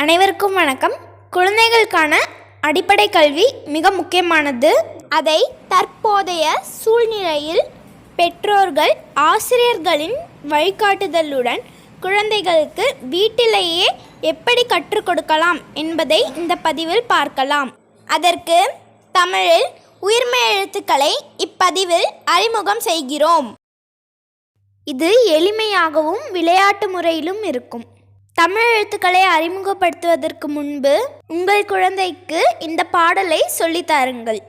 அனைவருக்கும் வணக்கம். குழந்தைகளுக்கான அடிப்படை கல்வி மிக முக்கியமானது. அதை தற்போதைய சூழ்நிலையில் பெற்றோர்கள் ஆசிரியர்களின் வழிகாட்டுதலுடன் குழந்தைகளுக்கு வீட்டிலேயே எப்படி கற்றுக் கொடுக்கலாம் என்பதை இந்த பதிவில் பார்க்கலாம். அதற்கு தமிழில் உயிர்மை எழுத்துக்களை இப்பதிவில் அறிமுகம் செய்கிறோம். இது எளிமையாகவும் விளையாட்டு முறையிலும் இருக்கும். தமிழ் எழுத்துக்களை அறிமுகப்படுத்துவதற்கு முன்பு உங்கள் குழந்தைக்கு இந்த பாடலை சொல்லித் தாருங்கள்.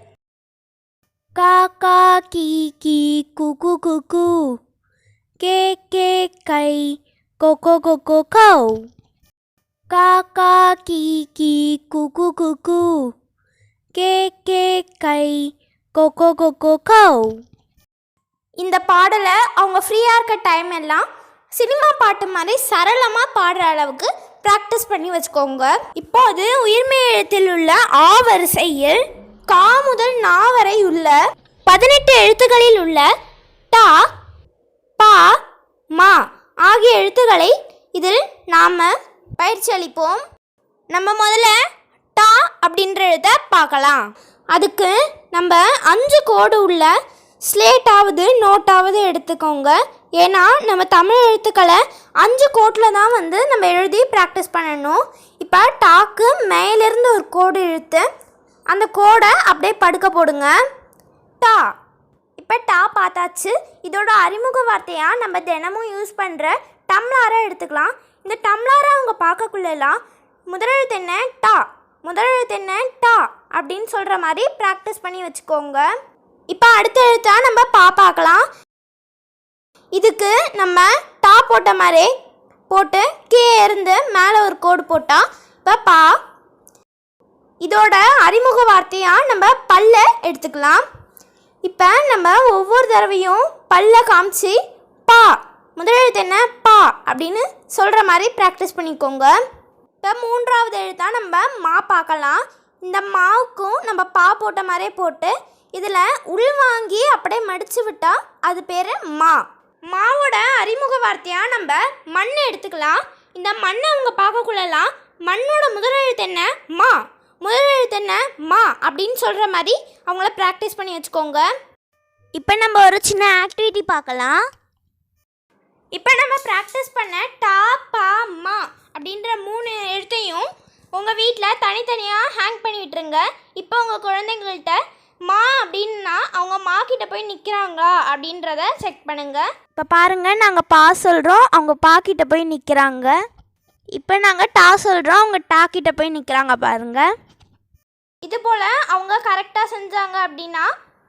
கா கா கீ கீ குகு கு கு கே. கே கை கொக்கோ கொக்கோ கௌ கா கா கீ. கீ குகு கு கு கே கே கை கொக்கோ கொக்கோ கௌ இந்த பாடலை அவங்க ஃப்ரீயாக இருக்க டைம் எல்லாம் சினிமா பாட்டு மாதிரி சரளமாக பாடுற அளவுக்கு ப்ராக்டிஸ் பண்ணி வச்சுக்கோங்க. இப்போது உயிர்மெய் எழுத்தில் உள்ள ஆ வரிசையில் கா முதல் நா வரை உள்ள பதினெட்டு எழுத்துக்களில் உள்ள டா பா மா ஆகிய எழுத்துக்களை இதில் நாம் பயிற்சி அளிப்போம் நம்ம முதல்ல டா அப்படின்ற எழுத்தை பார்க்கலாம். அதுக்கு நம்ம அஞ்சு கோடு உள்ள ஸ்லேட்டாவது நோட்டாவது எடுத்துக்கோங்க. ஏன்னா நம்ம தமிழ் எழுத்துக்களை அஞ்சு கோட்டில் தான் வந்து நம்ம எழுதி ப்ராக்டிஸ் பண்ணணும். இப்போ டாக்கு மேலேருந்து ஒரு கோடு இழுத்து அந்த கோடை அப்படியே படுக்க போடுங்க. டா. இப்போ டா பார்த்தாச்சு. இதோட அறிமுக வார்த்தையாக நம்ம தினமும் யூஸ் பண்ணுற டம்ளாரை எடுத்துக்கலாம். இந்த டம்ளாரை அவங்க பார்க்கக்குள்ளெல்லாம் முதலெழுத்து என்ன? டா. முதலெழுத்து என்ன? டா அப்படின்னு சொல்கிற மாதிரி ப்ராக்டிஸ் பண்ணி வச்சுக்கோங்க. இப்போ அடுத்த எழுத்தாக நம்ம பா பார்க்கலாம். இதுக்கு நம்ம டா போட்ட மாதிரி போட்டு கீழே இருந்து மேலே ஒரு கோடு போட்டால் இப்போ பா. இதோட அறிமுக வார்த்தையாக நம்ம பல்ல எடுத்துக்கலாம். இப்போ நம்ம ஒவ்வொரு தடவையும் பல்ல காமிச்சு பா. முதலெழுத்து என்ன? பா அப்படின்னு சொல்கிற மாதிரி ப்ராக்டிஸ் பண்ணிக்கோங்க. இப்போ மூன்றாவது எழுத்தாக நம்ம மா பார்க்கலாம். இந்த மாவுக்கும் நம்ம பா போட்ட மாதிரியே போட்டு இதில் உள்வாங்கி அப்படியே மடித்து விட்டால் அது பேர் மா. மாவோட அறிமுக வார்த்தையாக நம்ம மண் எடுத்துக்கலாம். இந்த மண்ணை அவங்க பார்க்கக்குள்ளலாம் மண்ணோட முதலெழுத்து என்ன? மா. முதலெழுத்து என்ன? மா அப்படின்னு சொல்கிற மாதிரி அவங்கள ப்ராக்டிஸ் பண்ணி வச்சுக்கோங்க. இப்போ நம்ம ஒரு சின்ன ஆக்டிவிட்டி பார்க்கலாம். இப்போ நம்ம ப்ராக்டிஸ் பண்ண டா பா மா அப்படின்ற மூணு எழுத்தையும் உங்கள் வீட்டில் தனித்தனியாக ஹேங் பண்ணி விட்டுருங்க. இப்போ உங்கள் குழந்தைங்கள்ட்ட மா அப்படின்னா அவங்க மா கிட்ட போய் நிற்கிறாங்களா அப்படின்றத செக் பண்ணுங்க. இப்போ பாருங்கள் நாங்கள் பா சொல்கிறோம் அவங்க பா கிட்ட போய் நிற்கிறாங்க இப்போ நாங்கள் டா சொல்கிறோம் அவங்க டா கிட்ட போய் நிற்கிறாங்க பாருங்க. இது போல் அவங்க கரெக்டாக செஞ்சாங்க அப்படின்னா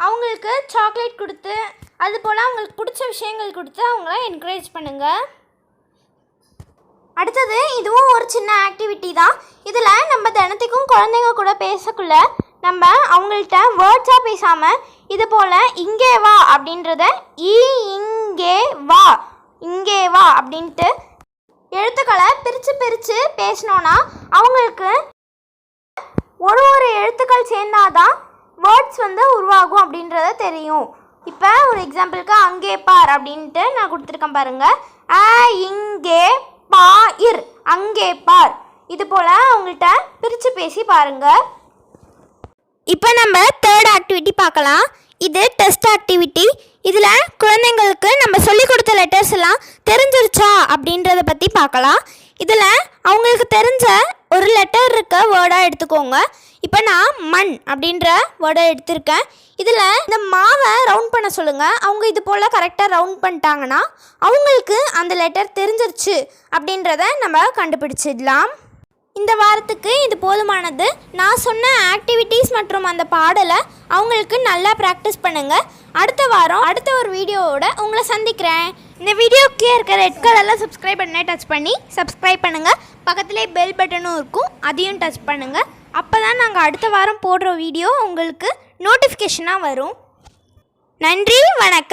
அவங்களுக்கு சாக்லேட் கொடுத்து அது போல் அவங்களுக்கு பிடிச்ச விஷயங்கள் கொடுத்து அவங்கள என்கரேஜ் பண்ணுங்கள் அடுத்தது இதுவும் ஒரு சின்ன ஆக்டிவிட்டி தான். இதில் நம்ம தினத்துக்கும் குழந்தைங்க கூட பேசக்குள்ள நம்ம அவங்கள்ட்ட வேர்ட்ஸாக பேசாமல் இது போல் இங்கே வா அப்படின்றத ஈ இங்கே வா இங்கே வா அப்படின்ட்டு எழுத்துக்களை பிரித்து பிரித்து பேசினோன்னா அவங்களுக்கு ஒரு ஒரு எழுத்துக்கள் சேர்ந்தாதான் வேர்ட்ஸ் வந்து உருவாகும் அப்படின்றத தெரியும். இப்போ ஒரு எக்ஸாம்பிளுக்கு அங்கே பார் அப்படின்ட்டு நான் கொடுத்துருக்கேன் பாருங்க. ஆ இங்கே பா இர் அங்கே பார். இது போல் அவங்கள்ட்ட பிரித்து பேசி பாருங்கள் இப்போ நம்ம தேர்ட் ஆக்டிவிட்டி பார்க்கலாம். இது டெஸ்ட் ஆக்டிவிட்டி இதில் குழந்தைங்களுக்கு நம்ம சொல்லிக் கொடுத்த லெட்டர்ஸ் எல்லாம் தெரிஞ்சிருச்சா அப்படின்றத பற்றி பார்க்கலாம். இதில் அவங்களுக்கு தெரிஞ்ச ஒரு லெட்டர் இருக்க வேர்டாக எடுத்துக்கோங்க. இப்போ நான் மண் அப்படின்ற வேர்டை எடுத்திருக்கேன். இதில் இந்த மாவை ரவுண்ட் பண்ண சொல்லுங்கள் அவங்க இது போல் கரெக்டாக ரவுண்ட் பண்ணிட்டாங்கன்னா அவங்களுக்கு அந்த லெட்டர் தெரிஞ்சிருச்சு அப்படின்றத நம்ம கண்டுபிடிச்சிடலாம். இந்த வாரத்துக்கு இது போதுமானது. நான் சொன்ன ஆக்டிவிட்டீஸ் மற்றும் அந்த பாடலை அவங்களுக்கு நல்லா ப்ராக்டிஸ் பண்ணுங்கள் அடுத்த வாரம் அடுத்த ஒரு வீடியோவோட உங்களை சந்திக்கிறேன். இந்த வீடியோக்கு இருக்க ரெட் கலரில் சப்ஸ்கிரைப் பண்ண டச் பண்ணி சப்ஸ்கிரைப் பண்ணுங்கள் பக்கத்துலேயே பெல் பட்டனும் இருக்கும். அதையும் டச் பண்ணுங்கள் அப்போ தான் நாங்கள் அடுத்த வாரம் போடுற வீடியோ உங்களுக்கு நோட்டிஃபிகேஷனாக வரும். நன்றி வணக்கம்.